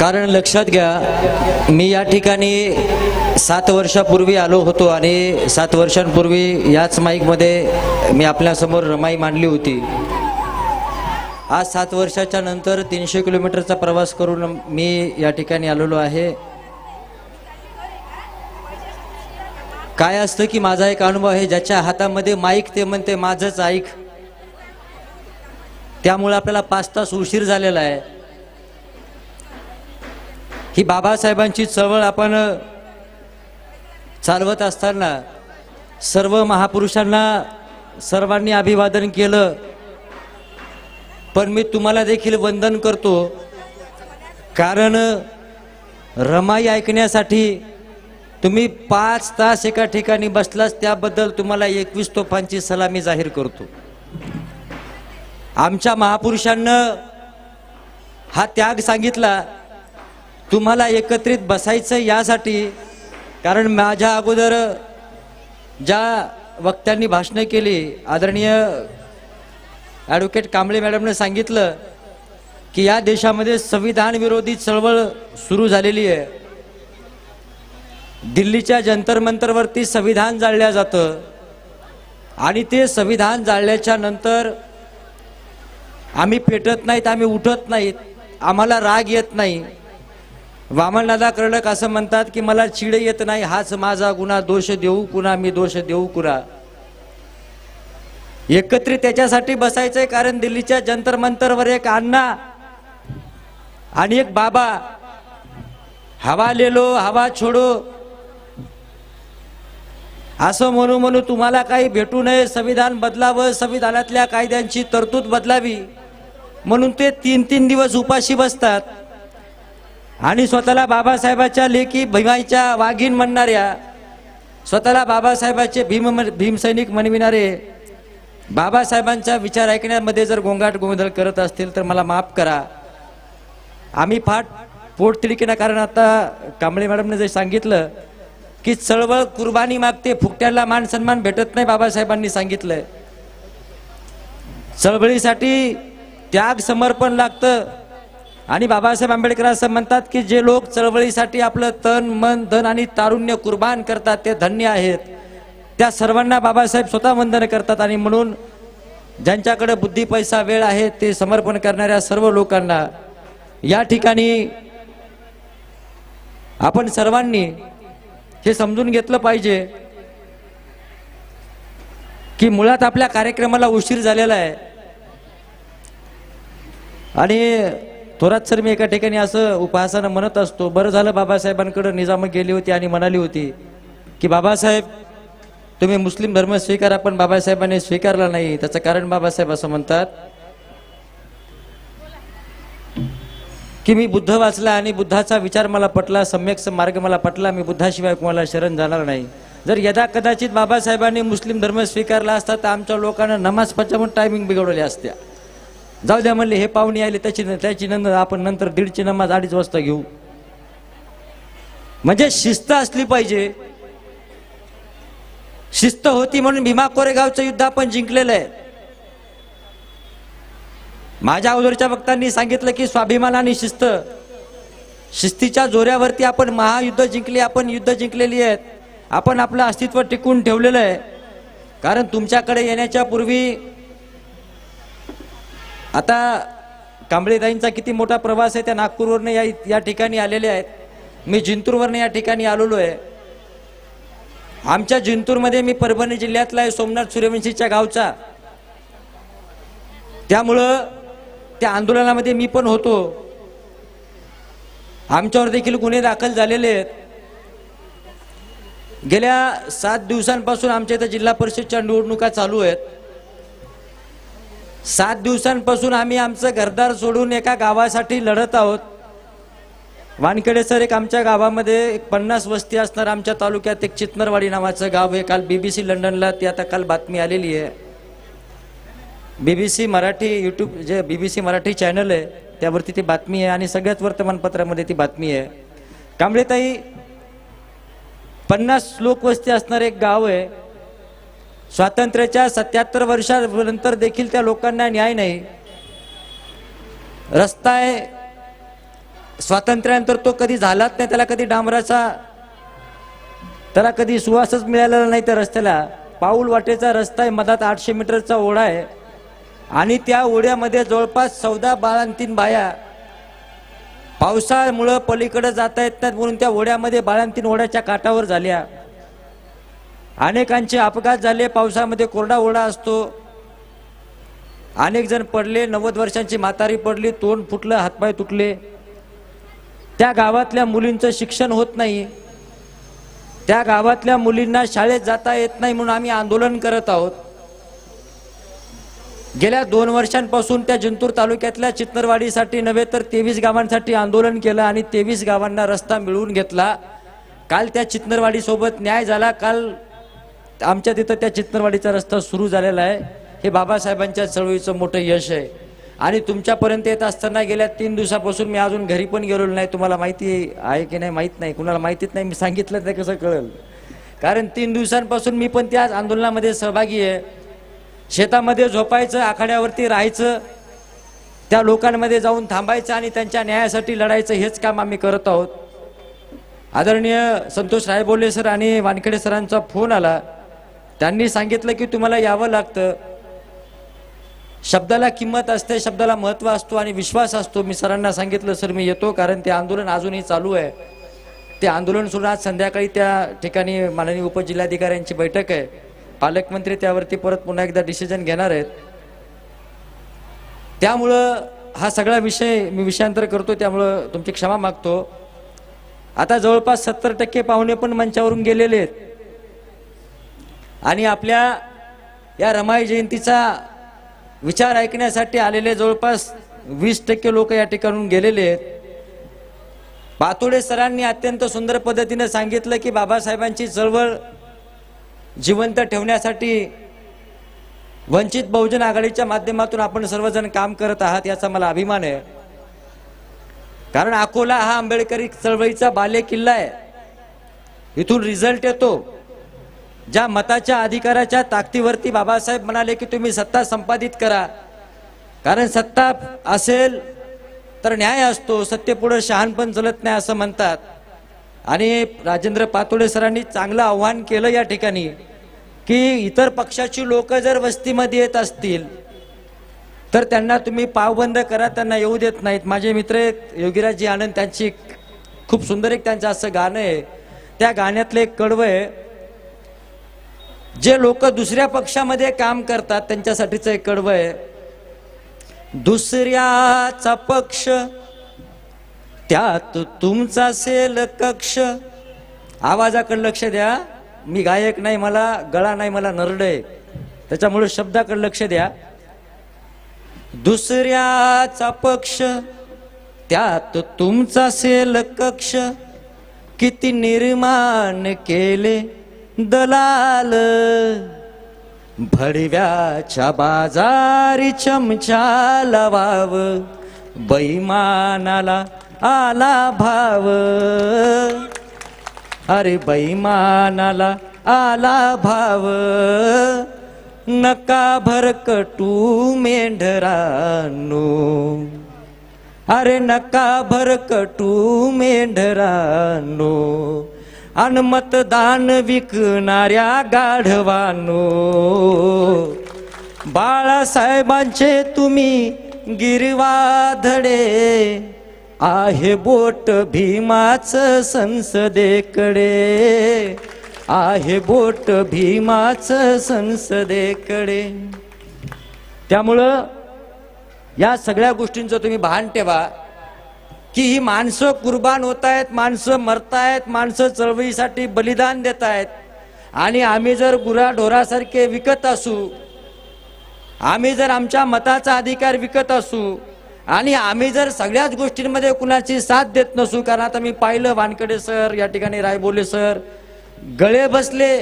कारण लक्षात घ्या मी या ठिकाणी सात वर्षापूर्वी आलो होतो आणि सात वर्षांपूर्वी याच माईकमध्ये मी आपल्यासमोर रमाई मांडली होती. आज सात वर्षाच्या नंतर तीनशे किलोमीटरचा प्रवास करून मी या ठिकाणी आलेलो आहे. काय असतं की माझा एक अनुभव आहे ज्याच्या हातामध्ये माईक ते म्हणते माझंच ऐक. त्यामुळे आपल्याला पाच तास उशीर झालेला आहे. ही बाबासाहेबांची चळवळ आपण चालवत असताना सर्व महापुरुषांना सर्वांनी अभिवादन केलं. पण मी तुम्हाला देखील वंदन करतो कारण रमाई ऐकण्यासाठी तुम्ही पाच तास एका ठिकाणी बसलास त्याबद्दल तुम्हाला एकवीस तोफांची सलामी जाहीर करतो. आमच्या महापुरुषांनं हा त्याग सांगितला तुम्हाला एकत्रित बसायचं यासाठी कारण माझ्या अगोदर ज्या वक्त्यांनी भाषणं केली आदरणीय ॲडव्होकेट कांबळे मॅडमने सांगितलं की या देशामध्ये संविधान विरोधी चळवळ सुरू झालेली आहे. दिल्लीच्या जंतर मंतरवरती संविधान जाळल्या जातं आणि ते संविधान जाळल्याच्या नंतर आम्ही पेटत नाहीत आम्ही उठत नाहीत आम्हाला राग येत नाही. वामनदादा कर्डक असं म्हणतात की मला चिड येत नाही हाच माझा गुन्हा दोष देऊ कुणा मी दोष देऊ कुणा? एकत्रित त्याच्यासाठी बसायचंय कारण दिल्लीच्या जंतर मंतरवर एक अण्णा आणि एक बाबा. हवा लेलो हवा छोडो. असं म्हणू म्हणू तुम्हाला काही भेटू नये संविधान बदलावं संविधानातल्या कायद्यांची तरतूद बदलावी. म्हणून ते तीन तीन दिवस उपाशी बसतात. आणि स्वतःला बाबासाहेबाच्या लेखी भीमाईच्या वाघीण म्हणणाऱ्या स्वतःला बाबासाहेबाचे भीम भीमसैनिक म्हणविणारे बाबासाहेबांचा विचार ऐकण्यामध्ये जर गोंगाट गोंधळ करत असतील तर मला माफ करा. आम्ही फाट पोट तिडकीना कारण आता कांबळे मॅडमने जे सांगितलं की चळवळ कुर्बानी मागते फुकट्याला मान सन्मान भेटत नाही बाबासाहेबांनी सांगितलंय. चळवळीसाठी त्याग समर्पण लागतं. आणि बाबासाहेब आंबेडकर असं म्हणतात की जे लोक चळवळीसाठी आपलं तन मन धन आणि तारुण्य कुर्बान करतात ते धन्य आहेत. त्या सर्वांना बाबासाहेब स्वतः वंदन करतात आणि म्हणून ज्यांच्याकडे बुद्धी पैसा वेळ आहे ते समर्पण करणाऱ्या सर्व लोकांना या ठिकाणी आपण सर्वांनी हे समजून घेतलं पाहिजे की मुळात आपल्या कार्यक्रमाला उशीर झालेला आहे. आणि थोरात सर मी एका ठिकाणी असं उपहासानं म्हणत असतो बरं झालं बाबासाहेबांकडे निजाम गेली होती आणि म्हणाली होती की बाबासाहेब तुम्ही मुस्लिम धर्म स्वीकारा पण बाबासाहेबांनी स्वीकारला नाही. त्याचं कारण बाबासाहेब असं म्हणतात की मी बुद्ध वाचला आणि बुद्धाचा विचार मला पटला सम्यक मार्ग मला पटला मी बुद्धाशिवाय कोणाला शरण जाणार नाही. जर यदा कदाचित बाबासाहेबांनी मुस्लिम धर्म स्वीकारला असता तर आमच्या लोकांना नमाज पचावून टायमिंग बिघडवल्या असत्या. जाऊ द्या म्हणले हे पाहुणे आले त्याची त्याची नंतर आपण नंतर दीडची नमाज अडीच वाजता घेऊ. म्हणजे शिस्त असली पाहिजे. शिस्त होती म्हणून भीमा कोरेगावचं युद्ध आपण जिंकलेलं आहे. माझ्या अगोदरच्या वक्तांनी सांगितलं की स्वाभिमान आणि शिस्त. शिस्तीच्या जोऱ्यावरती आपण महायुद्ध जिंकले आपण युद्ध जिंकलेली आहेत. आपण आपलं अस्तित्व टिकून ठेवलेलं आहे. कारण तुमच्याकडे येण्याच्या पूर्वी आता कांबळेताईंचा किती मोठा प्रवास आहे त्या नागपूरवरनं या या ठिकाणी आलेले आहेत. मी जिंतूरवरनं या ठिकाणी आलेलो आहे. आमच्या जिंतूरमध्ये मी परभणी जिल्ह्यातला आहे सोमनाथ सूर्यवंशीच्या गावचा. त्यामुळं त्या आंदोलनामध्ये मी पण होतो. आमच्यावर देखील गुन्हे दाखल झालेले आहेत. गेल्या सात दिवसांपासून आमच्या इथं जिल्हा परिषदच्या निवडणुका चालू आहेत. सात दिवसांपासून आम्ही आमचं घरदार सोडून एका गावासाठी लढत आहोत. वानखेडे सर एक आमच्या गावामध्ये एक पन्नास वस्ती असणार आमच्या तालुक्यात एक चितनरवाडी नावाचं गाव आहे. काल बीबीसी लंडनला ती आता काल बातमी आलेली आहे. बीबीसी मराठी यूट्यूब जे बीबीसी मराठी चॅनल आहे त्यावरती ती बातमी आहे आणि सगळ्याच वर्तमानपत्रामध्ये ती बातमी आहे. कांबळेताई पन्नास लोकवस्ती असणारं एक गाव आहे. स्वातंत्र्याच्या सत्याहत्तर वर्षानंतर देखील त्या लोकांना न्याय नाही. रस्ता आहे. स्वातंत्र्यानंतर तो कधी झालाच नाही त्याला कधी डांबराचा त्याला कधी सुवासच मिळालेला नाही त्या रस्त्याला. पाऊल वाटेचा रस्ता आहे मधात आठशे मीटरचा ओढा आहे. आणि त्या ओढ्यामध्ये जवळपास चौदा बाळांतीन बाया. पावसाळ्यामुळं पलीकडे जाता येत नाहीत म्हणून त्या ओढ्यामध्ये बाळांतीन ओढ्याच्या काठावर झाल्या. अनेकांचे अपघात झाले पावसामध्ये कोरडा ओढा असतो. अनेक जण पडले नव्वद वर्षांची म्हातारी पडली तोंड फुटलं हातपाय तुटले. त्या गावातल्या मुलींचं शिक्षण होत नाही. त्या गावातल्या मुलींना शाळेत जाता येत नाही म्हणून आम्ही आंदोलन करत आहोत. गेल्या दोन वर्षांपासून त्या जिंतूर तालुक्यातल्या चितनरवाडीसाठी नव्हे तर तेवीस गावांसाठी आंदोलन केलं आणि तेवीस गावांना रस्ता मिळवून घेतला. काल त्या चित्तरवाडीसोबत न्याय झाला. काल आमच्या तिथं त्या चितनरवाडीचा रस्ता सुरू झालेला आहे. हे बाबासाहेबांच्या चळवळीचं मोठं यश आहे. आणि तुमच्यापर्यंत येत असताना गेल्या तीन दिवसापासून मी अजून घरी पण गेलेलो नाही. तुम्हाला माहिती आहे की नाही? माहीत नाही. कुणाला माहितीच नाही. मी सांगितलं ते कसं कळेल. कारण तीन दिवसांपासून मी पण त्या आंदोलनामध्ये सहभागी आहे. शेतामध्ये झोपायचं आखाड्यावरती राहायचं त्या लोकांमध्ये जाऊन थांबायचं आणि त्यांच्या न्यायासाठी लढायचं हेच काम आम्ही करत आहोत. आदरणीय संतोष रायबोले सर आणि वानखेडे सरांचा फोन आला. त्यांनी सांगितलं की तुम्हाला यावं लागतं. शब्दाला किंमत असते शब्दाला महत्त्व असतो आणि विश्वास असतो. मी सरांना सांगितलं सर मी येतो कारण ते आंदोलन अजूनही चालू आहे. ते आंदोलन सुरू आज संध्याकाळी त्या ठिकाणी माननीय उपजिल्हाधिकाऱ्यांची बैठक आहे. पालकमंत्री त्यावरती परत पुन्हा एकदा डिसिजन घेणार आहेत. त्यामुळं हा सगळा विषय मी विषयांतर करतो. त्यामुळं तुमची क्षमा मागतो. आता जवळपास सत्तर टक्के पाहुणे पण मंचावरून गेलेले आहेत. आणि आपल्या या रमाई जयंतीचा विचार ऐकण्यासाठी आलेले जवळपास वीस टक्के लोक या ठिकाणून गेलेले आहेत. पातोडे सरांनी अत्यंत सुंदर पद्धतीने सांगितलं की बाबासाहेबांची चळवळ जिवंत ठेवण्यासाठी वंचित बहुजन आघाडीच्या माध्यमातून आपण सर्वजण काम करत आहात याचा मला अभिमान आहे. कारण अकोला हा आंबेडकरी चळवळीचा बाले किल्ला आहे. इथून रिझल्ट येतो. ज्या मताच्या अधिकाराच्या ताकदीवरती बाबासाहेब म्हणाले की तुम्ही सत्ता संपादित करा. कारण सत्ता असेल तर न्याय असतो सत्तेपुढे शहाणपण चलत नाही असं म्हणतात. आणि राजेंद्र पातोळे सरांनी चांगलं आव्हान केलं या ठिकाणी की इतर पक्षाची लोक जर वस्तीमध्ये येत असतील तर त्यांना तुम्ही पावबंद करा त्यांना येऊ देत नाहीत. माझे मित्र योगीराजजी आनंद त्यांची खूप सुंदर एक त्यांचं असं गाणं आहे. त्या गाण्यातलं एक कडवं आहे जे लोक दुसऱ्या पक्षामध्ये काम करतात त्यांच्यासाठीच एक कडवं आहे. दुसऱ्याचा पक्ष त्यात तुमचा सेल कक्ष. आवाजाकडे लक्ष द्या. मी गायक नाही मला गळा नाही मला नरड आहे. त्याच्यामुळे शब्दाकडे लक्ष द्या. दुसऱ्याचा पक्ष त्यात तुमचा सेल कक्ष. किती निर्माण केले दलाल भडव्याच्या बाजारी चमचा लावाव बैमानाला आला भाव. अरे बैमानाला आला भाव. नका भरकटू मेंढरानो. अरे नका भरकटू मेंढरानो. अन मतदान विकणाऱ्या गाढवानो. बाळासाहेबांचे तुम्ही गिरवाधडे आहे बोट भीमाच संसदेकडे. आहे बोट भीमाच संसदेकडे. त्यामुळं या सगळ्या गोष्टींचं तुम्ही भान ठेवा. की ही माणसं कुर्बान होत आहेत माणसं मरतायत माणसं चळवळीसाठी बलिदान देत आहेत आणि आम्ही जर गुराढोरासारखे विकत असू आम्ही जर आमच्या मताचा अधिकार विकत असू आणि आम्ही जर सगळ्याच गोष्टींमध्ये कुणाची साथ देत नसू कारण आता मी पाहिलं वानकडे सर या ठिकाणी रायबोले सर गळे बसले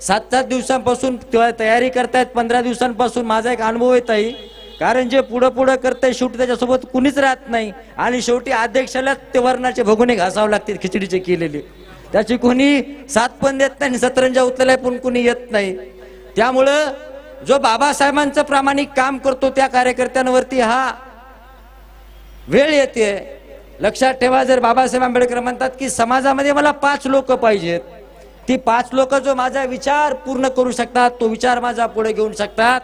सात सात दिवसांपासून तयारी करतायत पंधरा दिवसांपासून माझा एक अनुभव येत आहे कारण जे पुढं पुढं करतंय शेवटी त्याच्यासोबत कुणीच राहत नाही. आणि शेवटी अध्यक्षाला ते वर्णाचे भगुने घासावं लागतील खिचडीचे केलेले. त्याची कोणी साथ पण देत नाही आणि सतरंजा उतरलाय पण कुणी येत नाही. त्यामुळं जो बाबासाहेबांचं प्रामाणिक काम करतो त्या कार्यकर्त्यांवरती हा वेळ येते. लक्षात ठेवा जर बाबासाहेब आंबेडकर म्हणतात की समाजामध्ये मला पाच लोक पाहिजेत. ती पाच लोक जो माझा विचार पूर्ण करू शकतात तो विचार माझा पुढे घेऊन शकतात.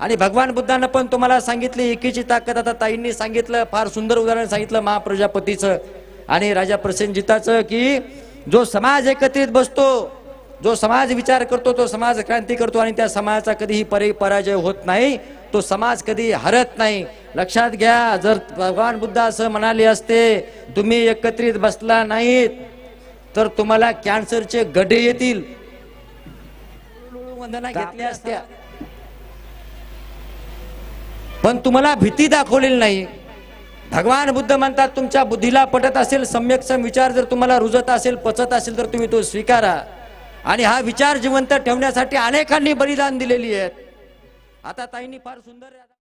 आणि भगवान बुद्धानं पण तुम्हाला सांगितले एकीची ताकद आता ताईंनी सांगितलं फार सुंदर उदाहरण सांगितलं महाप्रजापतीचं. आणि राजा प्रसेनजिताचं की जो समाज एकत्रित बसतो जो समाज विचार करतो तो समाज क्रांती करतो आणि त्या समाजाचा कधीही परि पराजय होत नाही तो समाज कधी हरत नाही. लक्षात घ्या जर भगवान बुद्ध असं म्हणाले असते तुम्ही एकत्रित बसला नाहीत तर तुम्हाला कॅन्सरचे गडे येतील. वंदना घेतल्या असत्या पण तुम्हाला भीती दाखवलेली नाही. भगवान बुद्ध म्हणतात तुमच्या बुद्धीला पटत असेल सम्यक्षम विचार जर तुम्हाला रुजत असेल पचत असेल तर तुम्ही तो स्वीकारा. आणि हा विचार जिवंत ठेवण्यासाठी अनेकांनी बलिदान दिलेली आहेत. आता ताईंनी फार सुंदर